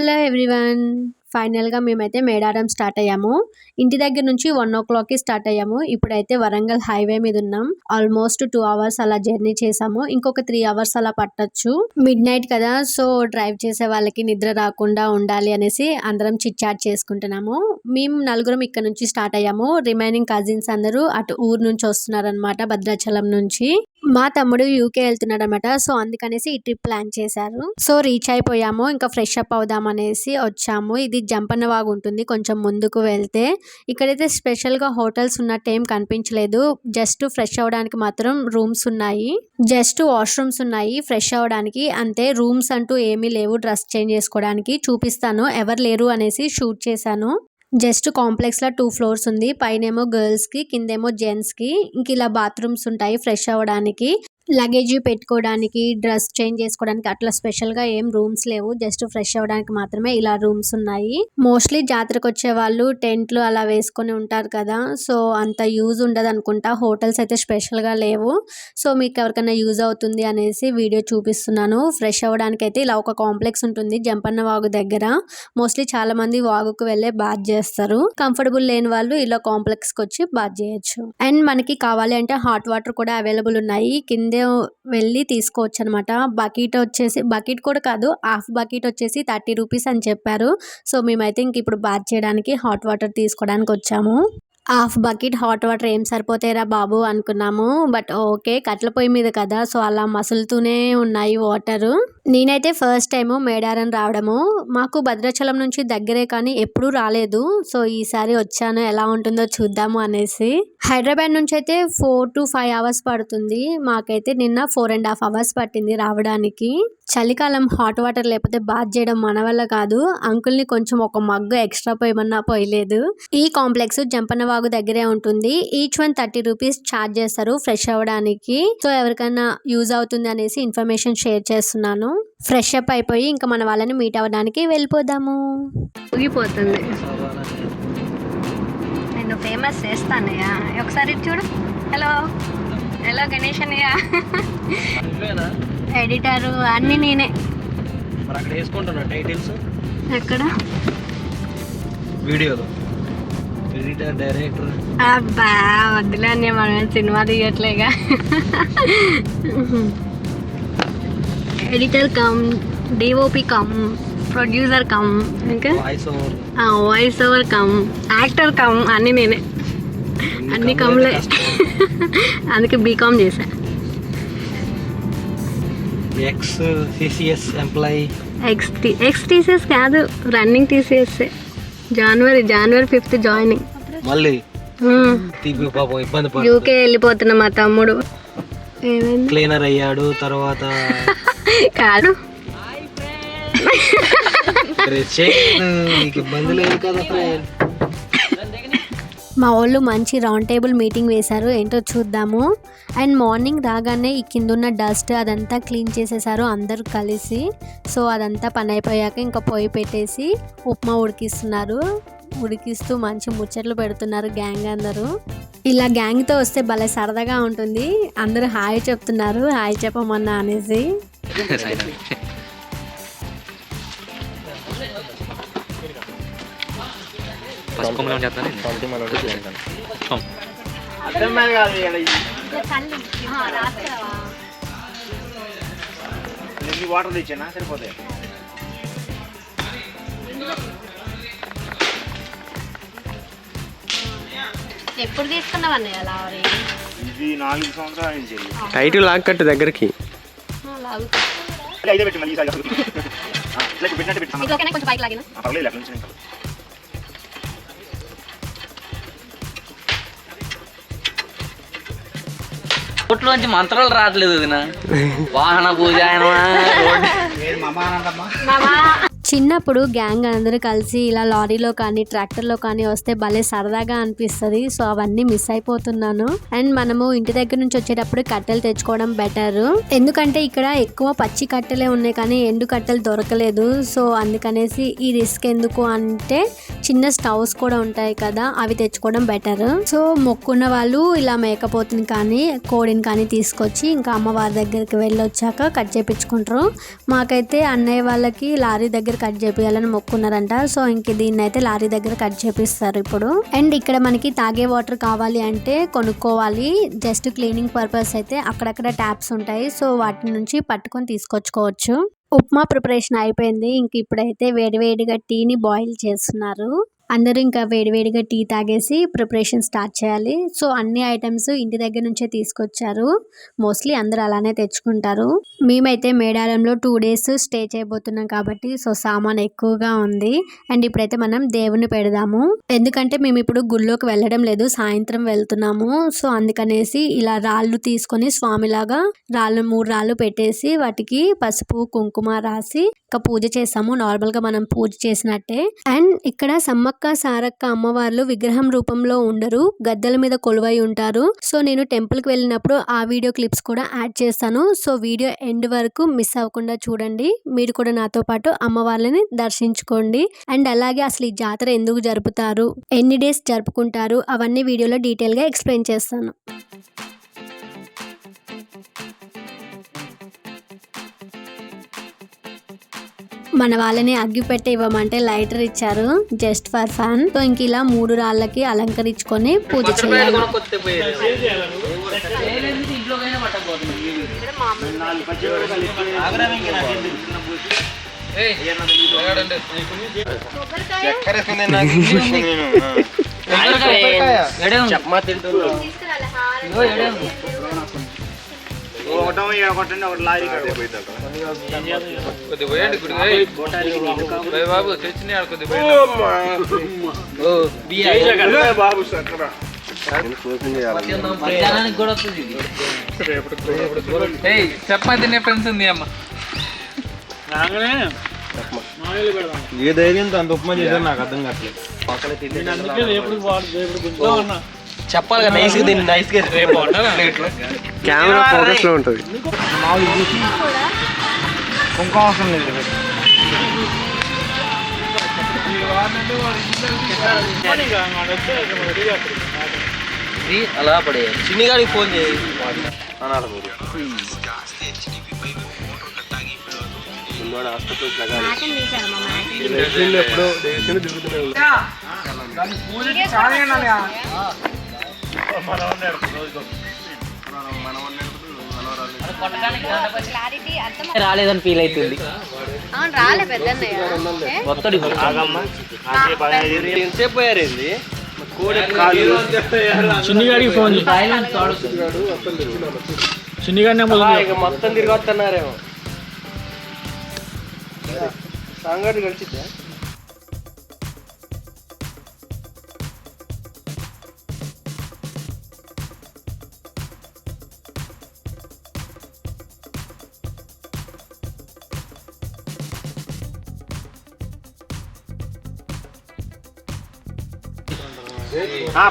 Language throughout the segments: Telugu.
Hello everyone. ఫైనల్గా మేమైతే మేడారం స్టార్ట్ అయ్యాము. ఇంటి దగ్గర నుంచి వన్ ఓ క్లాక్కి స్టార్ట్ అయ్యాము. ఇప్పుడైతే వరంగల్ హైవే మీద ఉన్నాం. ఆల్మోస్ట్ టూ అవర్స్ అలా జర్నీ చేసాము ఇంకొక త్రీ అవర్స్ అలా పట్టొచ్చు. మిడ్ నైట్ కదా సో డ్రైవ్ చేసే వాళ్ళకి నిద్ర రాకుండా ఉండాలి అనేసి అందరం చిట్ చాట్ చేసుకుంటున్నాము. మేము నలుగురం ఇక్కడ నుంచి స్టార్ట్ అయ్యాము. రిమైనింగ్ కజిన్స్ అందరూ అటు ఊరు నుంచి వస్తున్నారనమాట భద్రాచలం నుంచి. మా తమ్ముడు యూకే వెళ్తున్నాడు అనమాట సో అందుకనేసి ఈ ట్రిప్ ప్లాన్ చేశారు. సో రీచ్ అయిపోయాము. ఇంకా ఫ్రెష్ అప్ అవుదాం అనేసి వచ్చాము. ఇది జంపన్న వాగు ఉంటుంది. కొంచెం ముందుకు వెళ్తే. ఇక్కడైతే స్పెషల్గా హోటల్స్ ఉన్నట్టు ఏం కనిపించలేదు. జస్ట్ ఫ్రెష్ అవ్వడానికి మాత్రం రూమ్స్ ఉన్నాయి. జస్ట్ వాష్రూమ్స్ ఉన్నాయి. ఫ్రెష్ అవ్వడానికి అంతే రూమ్స్ అంటూ ఏమీ లేవు. డ్రెస్ చేంజ్ చేసుకోవడానికి చూపిస్తాను. ఎవరు లేరు అనేసి షూట్ చేశాను. జస్ట్ కాంప్లెక్స్లో టూ ఫ్లోర్స్ ఉంది. పైనేమో గర్ల్స్కి కిందేమో జెంట్స్కి ఇంక ఇలా బాత్రూమ్స్ ఉంటాయి ఫ్రెష్ అవ్వడానికి. లగేజ్ పెట్టుకోవడానికి డ్రెస్ చేంజ్ చేసుకోవడానికి అట్లా స్పెషల్గా ఏం రూమ్స్ లేవు. జస్ట్ ఫ్రెష్ అవ్వడానికి మాత్రమే ఇలా రూమ్స్ ఉన్నాయి. మోస్ట్లీ జాతరకు వచ్చే వాళ్ళు టెంట్లు అలా వేసుకొని ఉంటారు కదా. సో అంత యూజ్ ఉండదు అనుకుంటా. హోటల్స్ అయితే స్పెషల్గా లేవు. సో మీకు ఎవరికైనా యూజ్ అవుతుంది అనేసి వీడియో చూపిస్తున్నాను. ఫ్రెష్ అవ్వడానికి అయితే ఇలా ఒక కాంప్లెక్స్ ఉంటుంది. జంపన్న వాగు దగ్గర. మోస్ట్లీ చాలా మంది వాగుకు వెళ్ళే బాత్ చేస్తారు. కంఫర్టబుల్ లేని వాళ్ళు ఇలా కాంప్లెక్స్కి వచ్చి బాత్ చేయొచ్చు. అండ్ మనకి కావాలి అంటే హాట్ వాటర్ కూడా అవైలబుల్ ఉన్నాయి. కిందే వెళ్ళి తీసుకోవచ్చు అనమాట బకెట్ వచ్చేసి బకెట్ కూడా కాదు హాఫ్ బకెట్ వచ్చేసి థర్టీ రూపీస్ అని చెప్పారు. సో మేమైతే ఇంక ఇప్పుడు బాత్ చేయడానికి హాట్ వాటర్ తీసుకోవడానికి వచ్చాము. హాఫ్ బకెట్ హాట్ వాటర్ ఏం సరిపోతాయిరా బాబు అనుకున్నాము. బట్ ఓకే కట్ల పొయ్యి మీద కదా. సో అలా మసులుతూనే ఉన్నాయి వాటరు. నేనైతే ఫస్ట్ టైము మేడారం రావడము. మాకు భద్రాచలం నుంచి దగ్గరే కానీ ఎప్పుడూ రాలేదు. సో ఈసారి వచ్చాను. ఎలా ఉంటుందో చూద్దాము అనేసి. హైదరాబాద్ నుంచి అయితే ఫోర్ టు ఫైవ్ అవర్స్ పడుతుంది. మాకైతే నిన్న ఫోర్ అండ్ హాఫ్ అవర్స్ పట్టింది రావడానికి. చలికాలం హాట్ వాటర్ లేకపోతే బాత్ చేయడం మన వల్ల కాదు. అంకుల్ని కొంచెం ఒక మగ్గు ఎక్స్ట్రా పోయమన్నా పోయలేదు. ఈ కాంప్లెక్స్ జంపనవాగు దగ్గరే ఉంటుంది. Each one thirty rupees charge చేస్తారు. ఫ్రెష్ అవ్వడానికి. సో ఎవరికైనా యూజ్ అవుతుంది అనేసి ఇన్ఫర్మేషన్ షేర్ చేస్తున్నాను. ఫ్రెష్ అప్ అయిపోయి ఇంకా మన వాళ్ళని మీట్ అవ్వడానికి వెళ్ళిపోదాము. ఊగిపోతుంది నేను ఫేమస్ చేస్తానయ్యా. ఒకసారి చూడు. హలో హలో గణేష్ అన్నయ్య ఎడిటర్ అన్ని నేనే. మరి అక్కడ వేసుకుంటున్నా టైటిల్స్? ఎక్కడ? వీడియోలో. Editor director. అబ్బా వద్దులే మనం cinema తీయట్లేగా. Editor cum DOP cum producer cum ఇంకా? Voice over voice over cum actor cum అన్ని నేనే. అన్ని కమ్లే అందుకే బీకామ్ చేశా. Ex CCS employee ex ex TCS కాదు రన్నింగ్ టీసీఎస్ జనవరి జనవరి ఫిఫ్త్ జాయినింగ్ మళ్ళీ? పాపం ఇబ్బంది యూకే వెళ్ళిపోతున్నా మా తమ్ముడు. క్లీనర్ అయ్యాడు తర్వాత కాదు. ఇబ్బంది లేదు కదా ఫ్రెండ్ మా వాళ్ళు మంచి రౌండ్ టేబుల్ మీటింగ్ వేశారు. ఏంటో చూద్దాము. అండ్ మార్నింగ్ రాగానే ఈ కింద ఉన్న డస్ట్ అదంతా క్లీన్ చేసేసారు అందరూ కలిసి. సో అదంతా పని అయిపోయాక ఇంకా పొయ్యి పెట్టేసి ఉప్మా ఉడికిస్తున్నారు. ఉడికిస్తూ మంచి ముచ్చట్లు పెడుతున్నారు గ్యాంగ్ అందరూ. ఇలా గ్యాంగ్తో వస్తే భలే సరదాగా ఉంటుంది. అందరూ హాయ్ చెప్తున్నారు. హాయ్ చెప్పమన్నా అనేసి. పసుపు మనం చేస్తాను వాటర్ తెచ్చానా? సరిపోతాయి ఎప్పుడు తీసుకున్నావన్నయ్య లావరి ఇది నాలుగు సంవత్సరాల నుంచి వెళ్ళి. టైటిల్ లాక్కట్టు దగ్గరికి. పెట్టి మళ్ళీ ఇట్లా పెట్టినట్టు పెట్టి. కొంచెం పైకి లాగిన? పర్లేదు అట్లా నుంచి ఇంకా. కోట్లోంచి మంత్రాలు రావట్లేదు వదిన. వాహన పూజ ఆయన చిన్నప్పుడు గ్యాంగ్ అందరూ కలిసి ఇలా లారీలో కానీ ట్రాక్టర్లో కానీ వస్తే భలే సరదాగా అనిపిస్తుంది. సో అవన్నీ మిస్ అయిపోతున్నాను. అండ్ మనము ఇంటి దగ్గర నుంచి వచ్చేటప్పుడు కట్టెలు తెచ్చుకోవడం బెటర్. ఎందుకంటే ఇక్కడ ఎక్కువ పచ్చి కట్టెలే ఉన్నాయి కానీ ఎండు కట్టెలు దొరకలేదు. సో అందుకనేసి ఈ రిస్క్ ఎందుకు అంటే చిన్న స్టవ్స్ కూడా ఉంటాయి కదా అవి తెచ్చుకోవడం బెటర్. సో మొక్కున్న వాళ్ళు ఇలా మేకపోతుని కానీ కోడిని కానీ తీసుకొచ్చి ఇంకా అమ్మవారి దగ్గరికి వెళ్ళి వచ్చాక కట్ చేపించుకుంటారు. మాకైతే అన్నయ్య వాళ్ళకి లారీ దగ్గర కట్ చేపియాలని మొక్కున్నారంట. సో ఇంక దీన్ని అయితే లారీ దగ్గర కట్ చేపిస్తారు ఇప్పుడు. అండ్ ఇక్కడ మనకి తాగే వాటర్ కావాలి అంటే కొనుక్కోవాలి. జస్ట్ క్లీనింగ్ పర్పస్ అయితే అక్కడక్కడ ట్యాప్స్ ఉంటాయి. సో వాటి నుంచి పట్టుకొని తీసుకొచ్చుకోవచ్చు. ఉప్మా ప్రిపరేషన్ అయిపోయింది. ఇంక ఇప్పుడైతే వేడివేడిగా టీని బాయిల్ చేస్తున్నారు. అందరూ ఇంకా వేడివేడిగా టీ తాగేసి ప్రిపరేషన్ స్టార్ట్ చేయాలి. సో అన్ని ఐటమ్స్ ఇంటి దగ్గర నుంచే తీసుకొచ్చారు. మోస్ట్లీ అందరూ అలానే తెచ్చుకుంటారు. మేమైతే మేడారంలో టూ డేస్ స్టే చేయబోతున్నాం కాబట్టి సో సామాన్ ఎక్కువగా ఉంది. అండ్ ఇప్పుడైతే మనం దేవుని పెడదాము. ఎందుకంటే మేము ఇప్పుడు గుళ్ళోకి వెళ్ళడం లేదు సాయంత్రం వెళ్తున్నాము. సో అందుకనేసి ఇలా రాళ్ళు తీసుకొని స్వామిలాగా రాళ్ళు మూడు రాళ్ళు పెట్టేసి వాటికి పసుపు కుంకుమ రాసి ఇంకా పూజ చేసాము నార్మల్గా మనం పూజ చేసినట్టే. అండ్ ఇక్కడ సమ్మక్క సారక్క అమ్మవార్లు విగ్రహం రూపంలో ఉండరు గద్దెల మీద కొలువై ఉంటారు. సో నేను టెంపుల్కి వెళ్ళినప్పుడు ఆ వీడియో క్లిప్స్ కూడా యాడ్ చేస్తాను. సో వీడియో ఎండ్ వరకు మిస్ అవ్వకుండా చూడండి. మీరు కూడా నాతో పాటు అమ్మవార్లని దర్శించుకోండి. అండ్ అలాగే అసలు ఈ జాతర ఎందుకు జరుపుతారు ఎన్ని డేస్ జరుపుకుంటారు అవన్నీ వీడియోలో డీటెయిల్గా ఎక్స్ప్లెయిన్ చేస్తాను. మన వాళ్ళని అగ్గి పెట్టి ఇవ్వమంటే లైటర్ ఇచ్చారు జస్ట్ ఫర్ ఫన్ సో ఇంక ఇలా మూడు రాళ్ళకి అలంకరించుకొని పూజ చేయాలి. చెప్పమా తింటున్నా. ఒకటో ఒకటండి ఒకటి లారీ కొద్ది పోయండి గుడి బాబు తెచ్చిన కొద్ది. బాబు సక్కరా ఫ్రెండ్స్ ఉంది అమ్మ ఏ ధైర్యంతో అంత ఉప్మా చేశారు నాకు అర్థం కావట్లేదు చెప్పాలి కదా నైస్ దీన్ని నైస్గా కెమెరా ఫోకస్లో ఉంటది. కుంకుమ అవసరం లేదు అలా పడేయాలి. చిన్నిగాడికి ఫోన్ చేయి. అనాలి మీరు ఉన్నోడు హాస్పిటల్ ఎప్పుడు తిరుగుతూనే రాలేదని ఫీల్ అవుతుంది రాలే పెద్దన్నయ్య. చిన్నిగాడికి ఫోన్ ఇక మొత్తం తిరిగి వస్తున్నారేమో సంగటి కలిసిద్దా?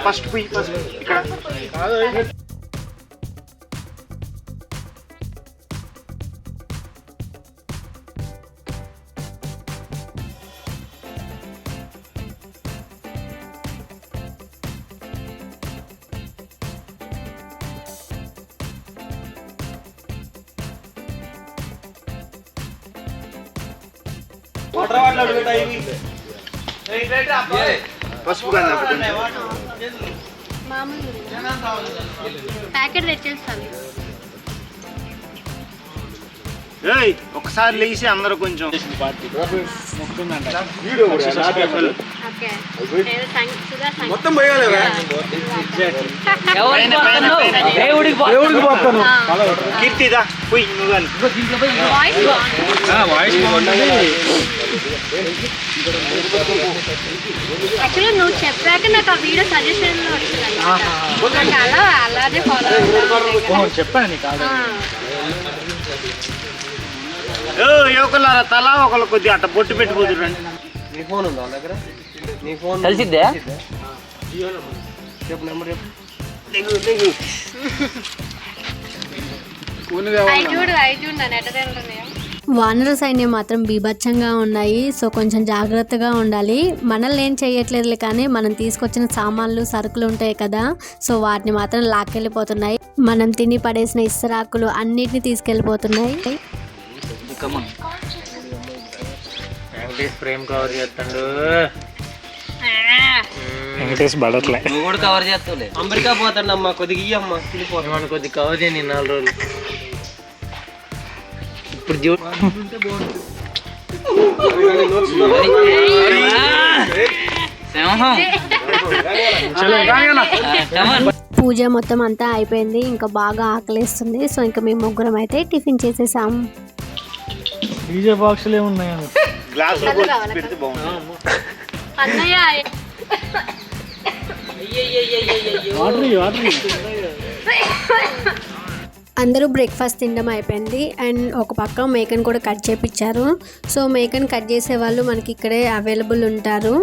ఫస్ట్ పోయి ఫస్ట్ ఇక్కడ పసుపు కదా ప్యాకెట్ తెచ్చేస్తాను. ఏయ్ ఒకసారి లేచి అందరూ కొంచెం. ఓకే. మొత్తం? దేవుడికి దేవుడికి పోతాను. కీర్తిదా పోయి నువ్వు యాక్చువల్లీ నువ్వు చెప్పాక నాకు ఆ వీడియో సజెషన్లో వచ్చింది అలా అలానే ఫాలో చెప్పాను యువకులారా తలా ఒకళ్ళు కొద్దిగా అట్ట బొట్టు పెట్టిపోతురండి నీ ఫోన్ ఉందా వాళ్ళ దగ్గర? నీ ఫోన్ కలిసిద్దే చెప్పు నెంబర్ చెప్పు. వానర సైన్యం మాత్రం బీభత్సంగా ఉన్నాయి. సో కొంచెం జాగ్రత్తగా ఉండాలి. మనల్ని ఏం చేయట్లేదులే కానీ మనం తీసుకొచ్చిన సామాన్లు సరుకులు ఉంటాయి కదా. సో వాటిని మాత్రం లాక్కెళ్ళిపోతున్నాయి. మనం తిని పడేసిన ఇస్తరాకులు అన్నిటిని తీసుకెళ్ళిపోతున్నాయి. వెంకటేష్ ప్రేమ్ కవర్ చేస్తాడు. వెంకటేష్ పడట్లే నువ్వు కూడా కవర్ చేస్తావులే. అమెరికా కొద్దిగా ఇయ్యమ్మా ఏమన్నా కొద్దిగా కవర్ చేయని నాలుగు రోజులు. ఇప్పుడు జూ సింహం. Come on. పూజ మొత్తం అంతా అయిపోయింది ఇంకా బాగా ఆకలిస్తుంది. సో ఇంకా మేము ముగ్గురం అయితే టిఫిన్ చేసేసాం. డీజే బాక్సులు ఏమున్నాయి గ్లాసులో పోసి పెడితే బాగుంటుంది. అందరూ బ్రేక్ఫాస్ట్ తినడం అయిపోయింది. అండ్ ఒక పక్క మేకన్ కూడా కట్ చేపించారు సో మేకన్ కట్ చేసే వాళ్ళు మనకి ఇక్కడే అవైలబుల్ ఉంటారు.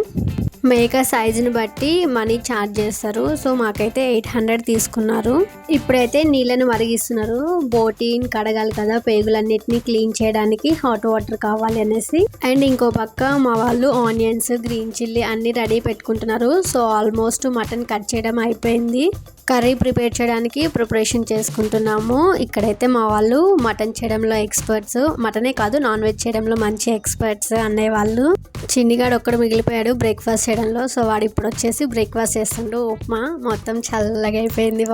మేక సైజుని బట్టి మనీ ఛార్జ్ చేస్తారు. సో మాకైతే ఎయిట్ హండ్రెడ్ తీసుకున్నారు. ఇప్పుడైతే నీళ్ళని మరిగిస్తున్నారు. బోటీన్ కడగాలి కదా పేగులన్నిటిని క్లీన్ చేయడానికి హాట్ వాటర్ కావాలి అనేసి. అండ్ ఇంకో పక్క మా వాళ్ళు ఆనియన్స్ గ్రీన్ చిల్లీ అన్ని రెడీ పెట్టుకుంటున్నారు. సో ఆల్మోస్ట్ మటన్ కట్ చేయడం అయిపోయింది. కర్రీ ప్రిపేర్ చేయడానికి ప్రిపరేషన్ చేసుకుంటున్నాము. ఇక్కడైతే మా వాళ్ళు మటన్ చేయడంలో ఎక్స్పర్ట్స్. మటనే కాదు నాన్ వెజ్ చేయడంలో మంచి ఎక్స్పర్ట్స్ అనే వాళ్ళు. చిన్నిగాడు ఒక్కడు మిగిలిపోయాడు బ్రేక్ఫాస్ట్ చేయడంలో. సో వాడు ఇప్పుడు వచ్చేసి బ్రేక్ఫాస్ట్ చేస్తుండు. ఉప్మా మొత్తం చల్లగా అయిపోయింది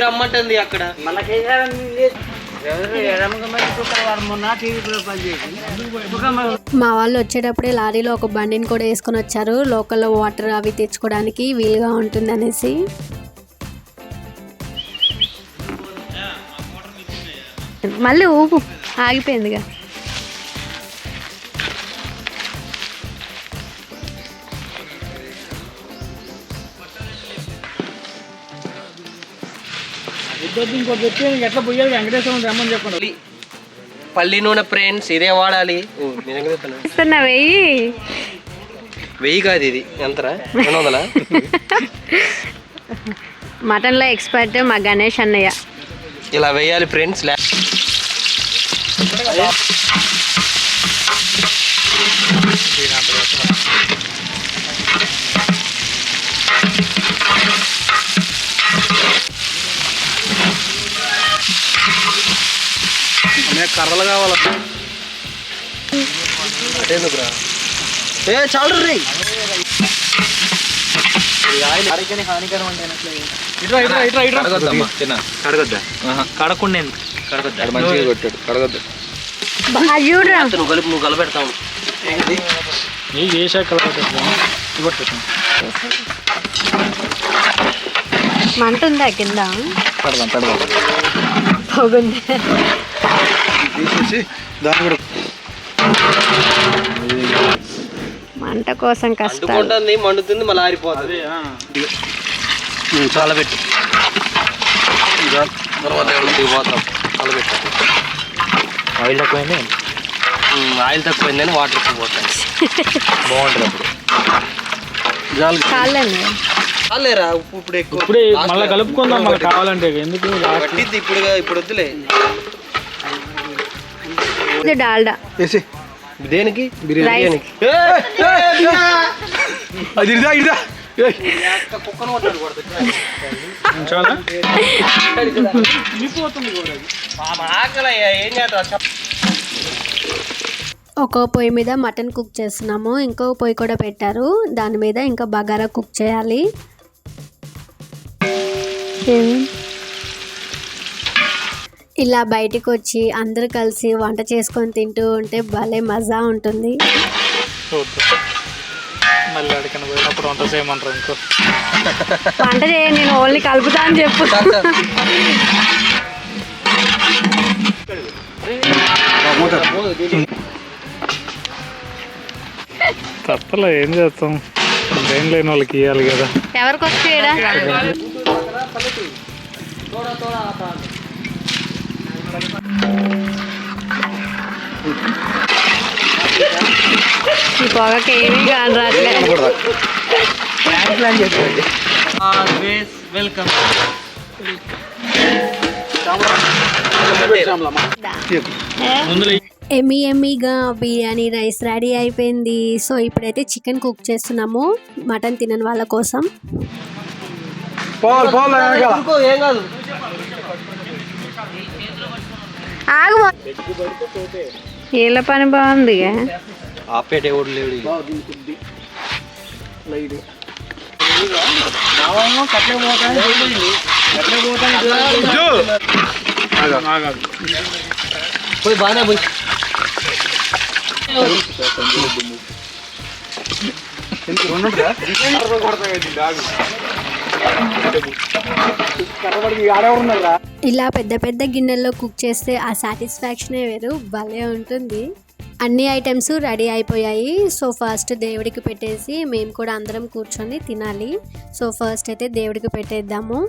రమ్మంటుంది అక్కడ. మా వాళ్ళు వచ్చేటప్పుడే లారీలో ఒక బండిని కూడా వేసుకొని వచ్చారు. లోకల్లో వాటర్ అవి తెచ్చుకోవడానికి వీలుగా ఉంటుంది అనేసి. మళ్ళీ ఊపు. ఆగిపోయిందిగా. ఇంకో పెట్టి ఎట్లా పోయాలి? వెంకటేశ్వరం రమ్మని చెప్పండి. పల్లి- నూనె ఫ్రెండ్స్ ఇదే వాడాలి. నిజంగా చెప్తాను. ఇస్తున్నా వెయ్యి. వెయ్యి కాదు ఇది. ఎంతరా? రెండు వందలా? మటన్లో ఎక్స్పర్ట్ మా గణేష్ అన్నయ్య. ఇలా వేయాలి ఫ్రెండ్స్ లే. కర్రలు కావాల? ఏ చాలు రే. ఇట్రా ఇట్రా ఇట్రా ఇట్రా. కడగొద్దమ్మా. చిన్న కడగొద్దా? కడకుండా కడగొద్దు? మంచిగా కొట్టాడు. కడగొద్దు? నువ్వు కలిపి నువ్వు కలపెడతావు మంట ఉందా కింద? పెడదాం పెడదాం. బాగుంది తీసేసి దాన్ని కూడా మంట కోసం కష్టం మండుతుంది మళ్ళీ ఆరిపోతుంది. చాలా పెట్టు. తర్వాత ఎవరికి పోతాం. చాలా పెట్టు. ఆయిల్ తక్కువైంది? ఆయిల్ తక్కువైందని వాటర్ ఎక్కువ బాగుంటుంది అప్పుడు. చాలేరా ఉప్పు ఇప్పుడు ఎక్కువ. మళ్ళీ కలుపుకుందాం మళ్ళీ కావాలంటే ఎందుకు? ఇప్పుడు ఇప్పుడు వద్దులే. ఇది డాల్డా. దేనికి? బిర్యానీ. అది ఇదా ఇదా ఒక పొయ్యి మీద మటన్ కుక్ చేస్తున్నాము. ఇంకో పొయ్యి కూడా పెట్టారు. దాని మీద ఇంకా బగారా కుక్ చేయాలి. ఇలా బయటికి వచ్చి అందరూ కలిసి వంట చేసుకొని తింటూ ఉంటే భలే మజా ఉంటుంది. వంట చేయమంటారు ఇంకో. వంట చేయండి నేను ఓన్లీ కలుపుతా అని చెప్పు. తప్పలే ఏం చేస్తాం? ఏం లేని వాళ్ళకి ఇవ్వాలి కదా. ఎవరికి వచ్చేయడా ఈ పొగకి ఏమీ కాని రావట్లేదు వెల్కమ్ ఎమ్మి ఎమ్మిగా బిర్యానీ రైస్ రెడీ అయిపోయింది. సో ఇప్పుడైతే చికెన్ కుక్ చేస్తున్నాము. మటన్ తినని వాళ్ళ కోసం. కాదు. ఆగు. వీళ్ళ పని బాగుంది. ఆపేట ఎవడు లేడు పోయి బాగానే పోయి. ఇలా పెద్ద పెద్ద గిన్నెల్లో కుక్ చేస్తే ఆ సాటిస్ఫాక్షనే వేరు భలే ఉంటుంది. అన్ని ఐటమ్స్ రెడీ అయిపోయాయి. సో ఫస్ట్ దేవుడికి పెట్టేసి మేము కూడా అందరం కూర్చొని తినాలి. సో ఫస్ట్ అయితే దేవుడికి పెట్టేద్దాము.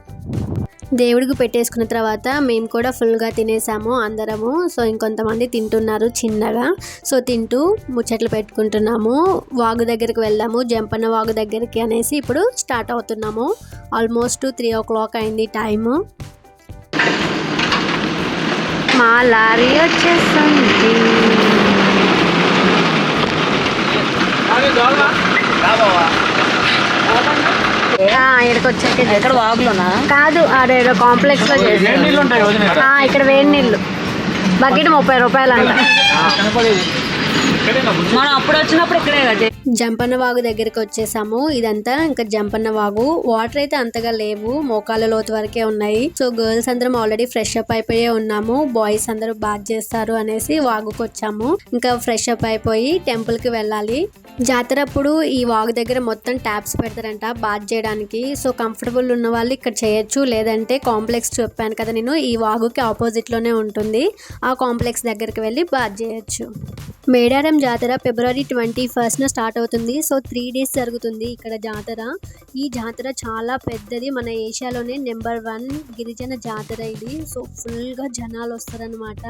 దేవుడికి పెట్టేసుకున్న తర్వాత మేము కూడా ఫుల్గా తినేసాము అందరము. సో ఇంకొంతమంది తింటున్నారు చిన్నగా. సో తింటూ ముచ్చట్లు పెట్టుకుంటున్నాము. వాగు దగ్గరికి వెళ్దాము జంపన్న వాగు దగ్గరికి అనేసి ఇప్పుడు స్టార్ట్ అవుతున్నాము. ఆల్మోస్ట్ త్రీ ఓ క్లాక్ అయింది టైము. మా లారీ వచ్చేస్తుంది ఇక్కడికి వచ్చాక ఎక్కడ వాగులోనా? కాదు అదేదో కాంప్లెక్స్లో చేస్తారు ఆ, ఇక్కడ వేడి నీళ్ళు. బకెట్ ముప్పై రూపాయలు అంట మనం అప్పుడు వచ్చినప్పుడు ఇక్కడే కదా జంపన్న వాగు దగ్గరికి వచ్చేసాము. ఇదంతా ఇంకా జంపన్న వాగు వాటర్ అయితే అంతగా లేవు. మోకాల లోతు వరకే ఉన్నాయి. సో గర్ల్స్ అందరం ఆల్రెడీ ఫ్రెష్ అప్ అయిపోయే ఉన్నాము. బాయ్స్ అందరూ బాత్ చేస్తారు అనేసి వాగుకు వచ్చాము. ఇంకా ఫ్రెష్ అప్ అయిపోయి టెంపుల్కి వెళ్ళాలి. జాతర అప్పుడు ఈ వాగు దగ్గర మొత్తం ట్యాప్స్ పెడతారంట బాత్ చేయడానికి. సో కంఫర్టబుల్ ఉన్న వాళ్ళు ఇక్కడ చేయొచ్చు. లేదంటే కాంప్లెక్స్ చెప్పాను కదా నేను. ఈ వాగుకి ఆపోజిట్లోనే ఉంటుంది. ఆ కాంప్లెక్స్ దగ్గరికి వెళ్ళి బాత్ చేయొచ్చు. మేడారం జాతర ఫిబ్రవరి ట్వంటీ ఫస్ట్న స్టార్ట్ అవుతుంది. సో త్రీ డేస్ జరుగుతుంది ఇక్కడ జాతర. ఈ జాతర చాలా పెద్దది. మన ఏషియాలోనే నెంబర్ వన్ గిరిజన జాతర ఇది. సో ఫుల్గా జనాలు వస్తారనమాట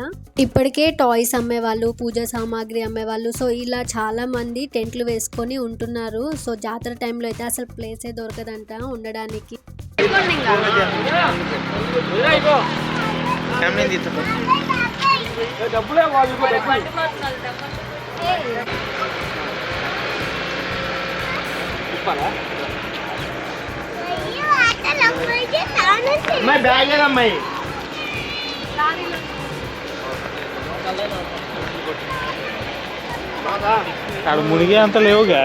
ఇప్పటికే టాయ్స్ అమ్మేవాళ్ళు పూజ సామాగ్రి అమ్మేవాళ్ళు. సో ఇలా చాలా మంది టెంట్లు వేసుకొని ఉంటున్నారు. సో జాతర టైంలో అయితే అసలు ప్లేసే దొరకదంట ఉండడానికి. అమ్మాయి బ్యాగ్ ఏదమ్మాయి ఆడ మునిగే అంత లేవుగా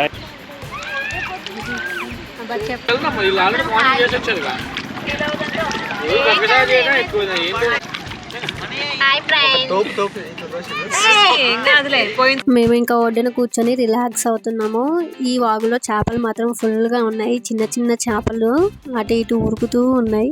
మేము ఇంకా ఒడ్డున కూర్చొని రిలాక్స్ అవుతున్నాము. ఈ వాగులో చేపలు మాత్రం ఫుల్గా ఉన్నాయి. చిన్న చిన్న చేపలు అటు ఇటు ఉరుకుతూ ఉన్నాయి.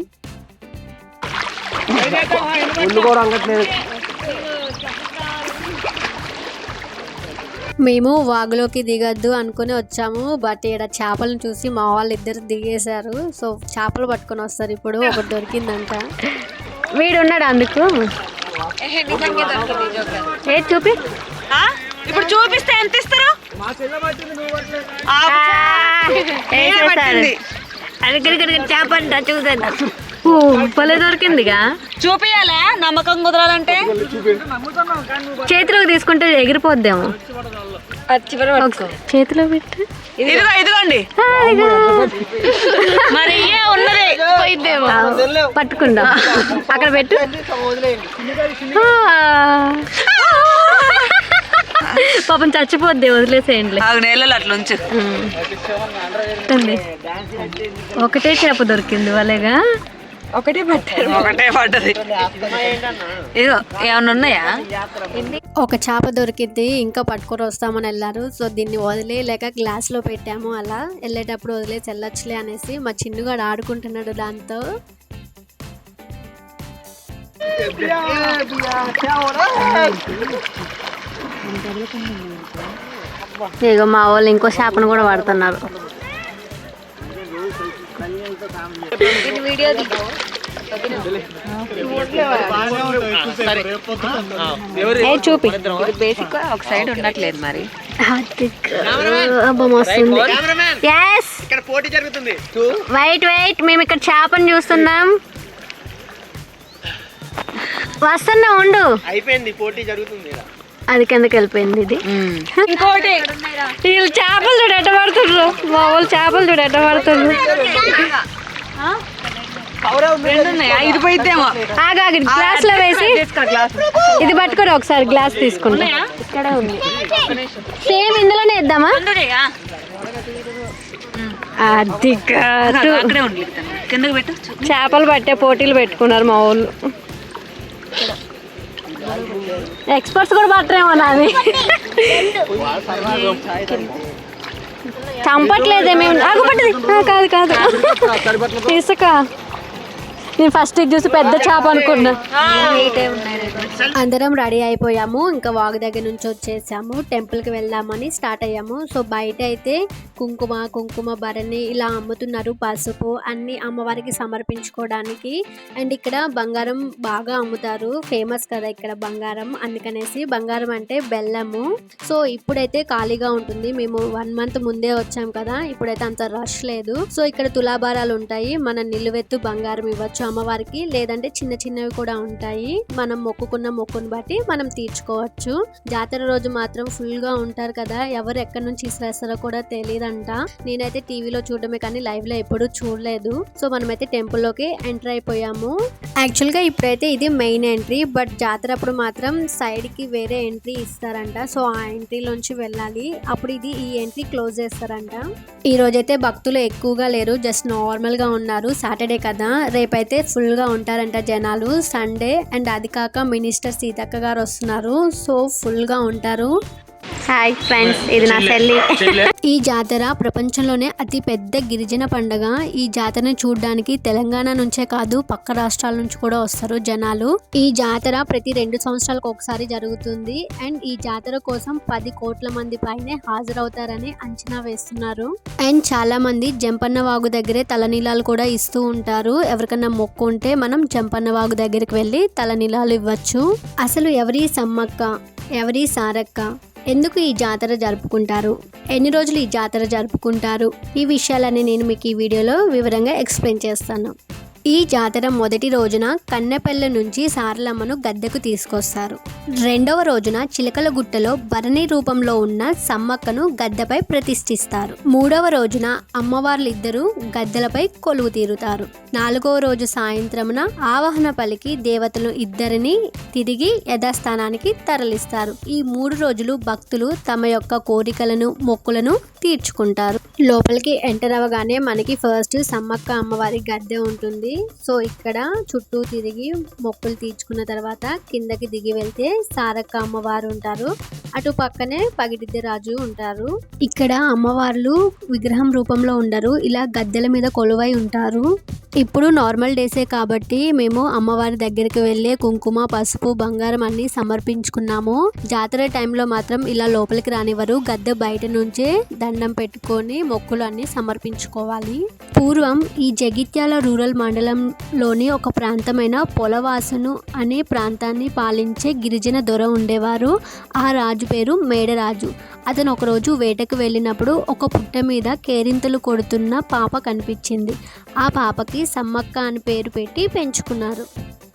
మేము వాగులోకి దిగద్దు అనుకుని వచ్చాము. బట్ ఇక్కడ చేపలను చూసి మా వాళ్ళు ఇద్దరు దిగేశారు. సో చేపలు పట్టుకొని వస్తారు ఇప్పుడు. ఒకటి దొరికిందంట. వీడు ఉన్నాడు అందుకు? ఏ చూపి? ఇప్పుడు చూపిస్తే ఎంత ఇస్తారు? ఆ, వేసేసారు. అది గిరి గిరి గిరి చేప అంట చూసేద్దాం. భలే దొరికిందిగా. చూపియాలా? నమ్మకం కుదరాలంటే? చేతిలోకి తీసుకుంటే ఎగిరిపోద్దేమో. చేతిలో పెట్టు. ఇదిగో ఇదిగోండి. మరి ఉన్నది పట్టుకుందాం. అక్కడ పెట్టు. పాపం చచ్చిపోద్ది వదిలేసేయండి నేలలో అట్లా ఉంచు. ఒకటే చేప దొరికింది వాళ్ళేగా ఒకటే పట్టారు ఒకటే పడ్డది. ఇదిగో ఏమన్నా ఉన్నాయా? ఒక చేప దొరికింది ఇంకా పట్టుకొని వస్తామని వెళ్ళారు. సో దీన్ని వదిలేయలేక గ్లాస్లో పెట్టాము అలా. వెళ్ళేటప్పుడు వదిలేసి వెళ్ళొచ్చులే అనేసి మా చిన్నుగాడు ఆడుకుంటున్నాడు దాంతో. ఇక మా వాళ్ళు ఇంకో చేపను కూడా చూపి. బేసిక్ ఒక సైడ్ ఉండట్లేదు మరి. అబ్బా మస్తుంది ఎస్ ఇక్కడ పోటీ జరుగుతుంది. వెయిట్ వెయిట్ మేము ఇక్కడ చేపను చూస్తున్నాం. వస్తున్నా ఉండు. అయిపోయింది పోటీ జరుగుతుంది. అది కిందకి వెళ్ళిపోయింది ఇది. ఇంకోటి వీళ్ళు చేపలు చూడు ఎట్ట పడుతుండ్రు మా వాళ్ళు చేపలు చూడు ఎట్ట ఉన్నాయా ఇది ఆగాగి గ్లాస్లో వేసి ఇది పట్టుకోరు ఒకసారి గ్లాస్ తీసుకుంటా. ఇక్కడే ఉంది. సేమ్ ఇందులోనే అందులోయా? అది కాదు. చేపలు పట్టే పోటీలు పెట్టుకున్నారు మా ఊళ్ళు ఎక్స్పర్ట్స్ కూడా పట్టరేమో నాది చంపట్లేదే మేము. ఆగు కాదు కాదు. ఇసుక. నేను ఫస్ట్ చూసి పెద్ద చేప అనుకున్నా. అందరం రెడీ అయిపోయాము. ఇంకా వాగు దగ్గర నుంచి వచ్చేసాము. టెంపుల్కి వెళ్దామని స్టార్ట్ అయ్యాము. సో బయట అయితే కుంకుమ కుంకుమ భరణి ఇలా అమ్ముతున్నారు పసుపు అన్ని అమ్మవారికి సమర్పించుకోవడానికి. అండ్ ఇక్కడ బంగారం బాగా అమ్ముతారు. ఫేమస్ కదా ఇక్కడ బంగారం. అందుకనేసి బంగారం అంటే బెల్లము. సో ఇప్పుడైతే ఖాళీగా ఉంటుంది. మేము వన్ మంత్ ముందే వచ్చాం కదా. ఇప్పుడైతే అంత రష్ లేదు. సో ఇక్కడ తులాభారాలు ఉంటాయి. మన నిలువెత్తు బంగారం ఇవ్వచ్చు అమ్మవారికి. లేదంటే చిన్న చిన్నవి కూడా ఉంటాయి. మనం మొక్కు మొక్కుకున్న మొక్కుని బట్టి మనం తీర్చుకోవచ్చు. జాతర రోజు మాత్రం ఫుల్గా ఉంటారు కదా ఎవరు ఎక్కడి నుంచి ఇసిరేస్తారో కూడా తెలియదంట నేనైతే టీవీలో చూడడమే కానీ లైవ్లో ఎప్పుడూ చూడలేదు. సో మనమైతే టెంపుల్లోకి ఎంటర్ అయిపోయాము. యాక్చువల్గా ఇప్పుడైతే ఇది మెయిన్ ఎంట్రీ బట్ జాతర అప్పుడు మాత్రం సైడ్కి వేరే ఎంట్రీ ఇస్తారంట. సో ఆ ఎంట్రీలోంచి వెళ్ళాలి. అప్పుడు ఇది ఈ ఎంట్రీ క్లోజ్ చేస్తారంట. ఈ రోజైతే భక్తులు ఎక్కువగా లేరు జస్ట్ నార్మల్గా ఉన్నారు. సాటర్డే కదా రేపైతే ఫుల్గా ఉంటారంట జనాలు సండే. అండ్ అది కాక మినిస్టర్ సీతక్క గారు వస్తున్నారు. సో ఫుల్గా ఉంటారు. హాయ్ ఫ్రెండ్స్ ఇది నా చెల్లి. ఈ జాతర ప్రపంచంలోనే అతి పెద్ద గిరిజన పండుగ. ఈ జాతరని చూడడానికి తెలంగాణ నుంచే కాదు పక్క రాష్ట్రాల నుంచి కూడా వస్తారు జనాలు. ఈ జాతర ప్రతి రెండు సంవత్సరాలకు ఒకసారి జరుగుతుంది. అండ్ ఈ జాతర కోసం పది కోట్ల మంది పైనే హాజరవుతారని అంచనా వేస్తున్నారు. అండ్ చాలా మంది జంపన్న వాగు దగ్గరే తలనీలాలు కూడా ఇస్తూ ఉంటారు. ఎవరికన్నా మొక్కు ఉంటే మనం జంపన్న వాగు దగ్గరికి వెళ్ళి తలనీలాలు ఇవ్వచ్చు. అసలు ఎవరి సమ్మక్క? ఎవరి సారక్క? ఎందుకు ఈ జాతర జరుపుకుంటారు? ఎన్ని రోజులు ఈ జాతర జరుపుకుంటారు? ఈ విషయాలన్నీ నేను మీకు ఈ వీడియోలో వివరంగా ఎక్స్ప్లెయిన్ చేస్తాను. ఈ జాతర మొదటి రోజున కన్నెపల్లె నుంచి సారలమ్మను గద్దెకు తీసుకొస్తారు. రెండవ రోజున చిలకల గుట్టలో భరణి రూపంలో ఉన్న సమ్మక్కను గద్దెపై ప్రతిష్ఠిస్తారు. మూడవ రోజున అమ్మవార్లిద్దరూ గద్దెలపై కొలువు తీరుతారు. నాలుగవ రోజు సాయంత్రమున ఆవాహన పలికి దేవతలు ఇద్దరిని తిరిగి యథాస్థానానికి తరలిస్తారు. ఈ మూడు రోజులు భక్తులు తమ యొక్క కోరికలను మొక్కులను తీర్చుకుంటారు. లోపలికి ఎంటర్ అవ్వగానే మనకి ఫస్ట్ సమ్మక్క అమ్మవారి గద్దె ఉంటుంది. సో ఇక్కడ చుట్టూ తిరిగి మొక్కులు తీర్చుకున్న తర్వాత కిందకి దిగి వెళ్తే సారక్క అమ్మవారు ఉంటారు. అటు పక్కనే పగిడిద్ది రాజు ఉంటారు. ఇక్కడ అమ్మవార్లు విగ్రహం రూపంలో ఉండరు. ఇలా గద్దెల మీద కొలువై ఉంటారు. ఇప్పుడు నార్మల్ డేసే కాబట్టి మేము అమ్మవారి దగ్గరికి వెళ్ళే కుంకుమ పసుపు బంగారం అన్ని సమర్పించుకున్నాము. జాతర టైంలో మాత్రం ఇలా లోపలికి రానివ్వరు. గద్దె బయట నుంచే దండం పెట్టుకొని మొక్కులు అన్ని సమర్పించుకోవాలి. పూర్వం ఈ జగిత్యాల రూరల్ మండలంలోని ఒక ప్రాంతమైన పొలవాసను అనే ప్రాంతాన్ని పాలించే గిరిజన దొర ఉండేవారు. ఆ రాజు పేరు మేడరాజు. అతను ఒకరోజు వేటకు వెళ్ళినప్పుడు ఒక పుట్ట మీద కేరింతలు కొడుతున్న పాప కనిపించింది. ఆ పాపకి సమ్మక్క అని పేరు పెట్టి పెంచుకున్నారు.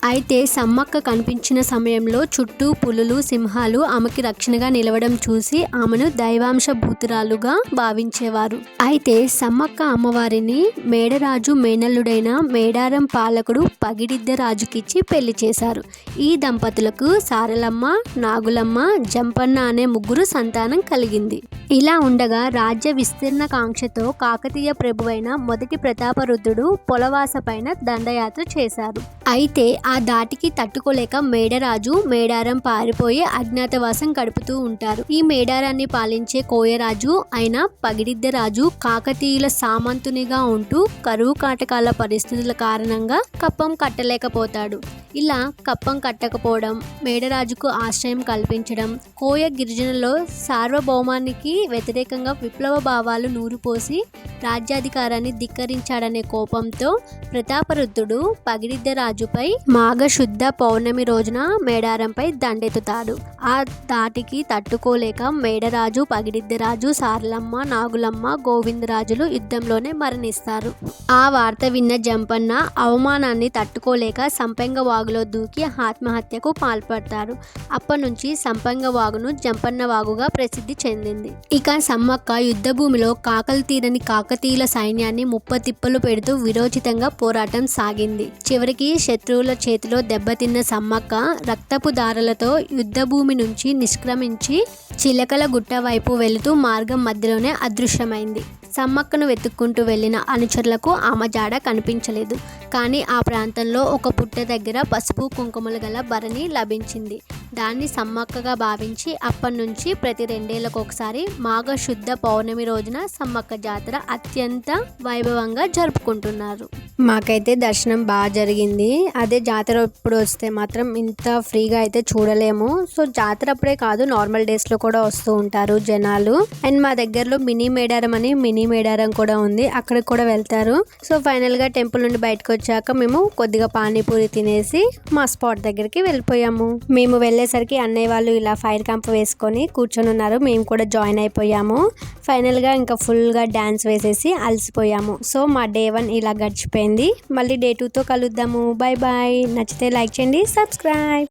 అయితే సమ్మక్క కనిపించిన సమయంలో చుట్టూ పులులు సింహాలు ఆమెకి రక్షణగా నిలవడం చూసి ఆమెను దైవాంశ భూతురాలుగా భావించేవారు. అయితే సమ్మక్క అమ్మవారిని మేడరాజు మేనల్లుడైన మేడారం పాలకుడు పగిడిద్ద రాజుకిచ్చి పెళ్ళి చేశారు. ఈ దంపతులకు సారలమ్మ నాగులమ్మ జంపన్న అనే ముగ్గురు సంతానం కలిగింది. ఇలా ఉండగా రాజ్య విస్తీర్ణ కాంక్షతో కాకతీయ ప్రభువైన మొదటి ప్రతాపరుద్రుడు పొలవాస పైన దండయాత్ర చేశారు. అయితే ఆ ఆ దాటికి తట్టుకోలేక మేడరాజు మేడారం పారిపోయి అజ్ఞాతవాసం గడుపుతూ ఉంటారు. ఈ మేడారాన్ని పాలించే కోయరాజు అయిన పగిడిద్ద రాజు కాకతీయుల సామంతునిగా ఉంటూ కరువు కాటకాల పరిస్థితుల కారణంగా కప్పం కట్టలేకపోతాడు. ఇలా కప్పం కట్టకపోవడం మేడరాజుకు ఆశ్రయం కల్పించడం కోయ గిరిజనులో సార్వభౌమానికి వ్యతిరేకంగా విప్లవ భావాలు నూరుపోసి రాజ్యాధికారాన్ని ధిక్కరించాడనే కోపంతో ప్రతాపరుద్రుడు పగిడిద్ద రాజుపై మాఘశుద్ధ పౌర్ణమి రోజున మేడారంపై దండెత్తుతాడు. ఆ దాటికి తట్టుకోలేక మేడరాజు పగిడిద్దరాజు సార్లమ్మ నాగులమ్మ గోవిందరాజులు యుద్ధంలోనే మరణిస్తారు. ఆ వార్త విన్న జంపన్న అవమానాన్ని తట్టుకోలేక సంపెంగ వాగు వాగులో దూకి ఆత్మహత్యకు పాల్పడతారు. అప్పటి నుంచి సంపంగ వాగును జంపన్న వాగుగా ప్రసిద్ధి చెందింది. ఇక సమ్మక్క యుద్ధ భూమిలో కాకలు తీరని కాకతీయుల సైన్యాన్ని ముప్పతిప్పలు పెడుతూ విరోచితంగా పోరాటం సాగింది. చివరికి శత్రువుల చేతిలో దెబ్బతిన్న సమ్మక్క రక్తపు దారలతో యుద్ధ భూమి నుంచి నిష్క్రమించి చిలకల గుట్ట వైపు వెళుతూ మార్గం మధ్యలోనే అదృశ్యమైంది. సమ్మక్కను వెతుక్కుంటూ వెళ్ళిన అనుచరులకు ఆమె జాడ కనిపించలేదు. కానీ ఆ ప్రాంతంలో ఒక పుట్ట దగ్గర పసుపు కుంకుమలు గల భరణి లభించింది. దాన్ని సమ్మక్కగా భావించి అప్పటి నుంచి ప్రతి రెండేళ్ళకు ఒకసారి మాఘ శుద్ధ పౌర్ణమి రోజున సమ్మక్క జాతర అత్యంత వైభవంగా జరుపుకుంటున్నారు. మాకైతే దర్శనం బాగా జరిగింది. అదే జాతర ఇప్పుడు వస్తే మాత్రం ఇంత ఫ్రీగా అయితే చూడలేము. సో జాతర అప్పుడే కాదు నార్మల్ డేస్లో కూడా వస్తూ ఉంటారు జనాలు. అండ్ మా దగ్గరలో మినీ మేడారం అని మినీ మేడారం కూడా ఉంది. అక్కడికి కూడా వెళ్తారు. సో ఫైనల్గా టెంపుల్ నుండి బయటకు వచ్చాక మేము కొద్దిగా పానీపూరి తినేసి మా స్పాట్ దగ్గరికి వెళ్ళిపోయాము. మేము వెళ్ళేసరికి అన్నయ్య వాళ్ళు ఇలా ఫైర్ క్యాంప్ వేసుకొని కూర్చొని ఉన్నారు. మేము కూడా జాయిన్ అయిపోయాము. ఫైనల్గా ఇంకా ఫుల్గా డ్యాన్స్ వేసేసి అలసిపోయాము. సో మా డే వన్ ఇలా గడిచిపోయింది. మళ్ళీ డే టూతో కలుద్దాము. బాయ్ బాయ్ నచ్చితే లైక్ చేయండి సబ్స్క్రైబ్.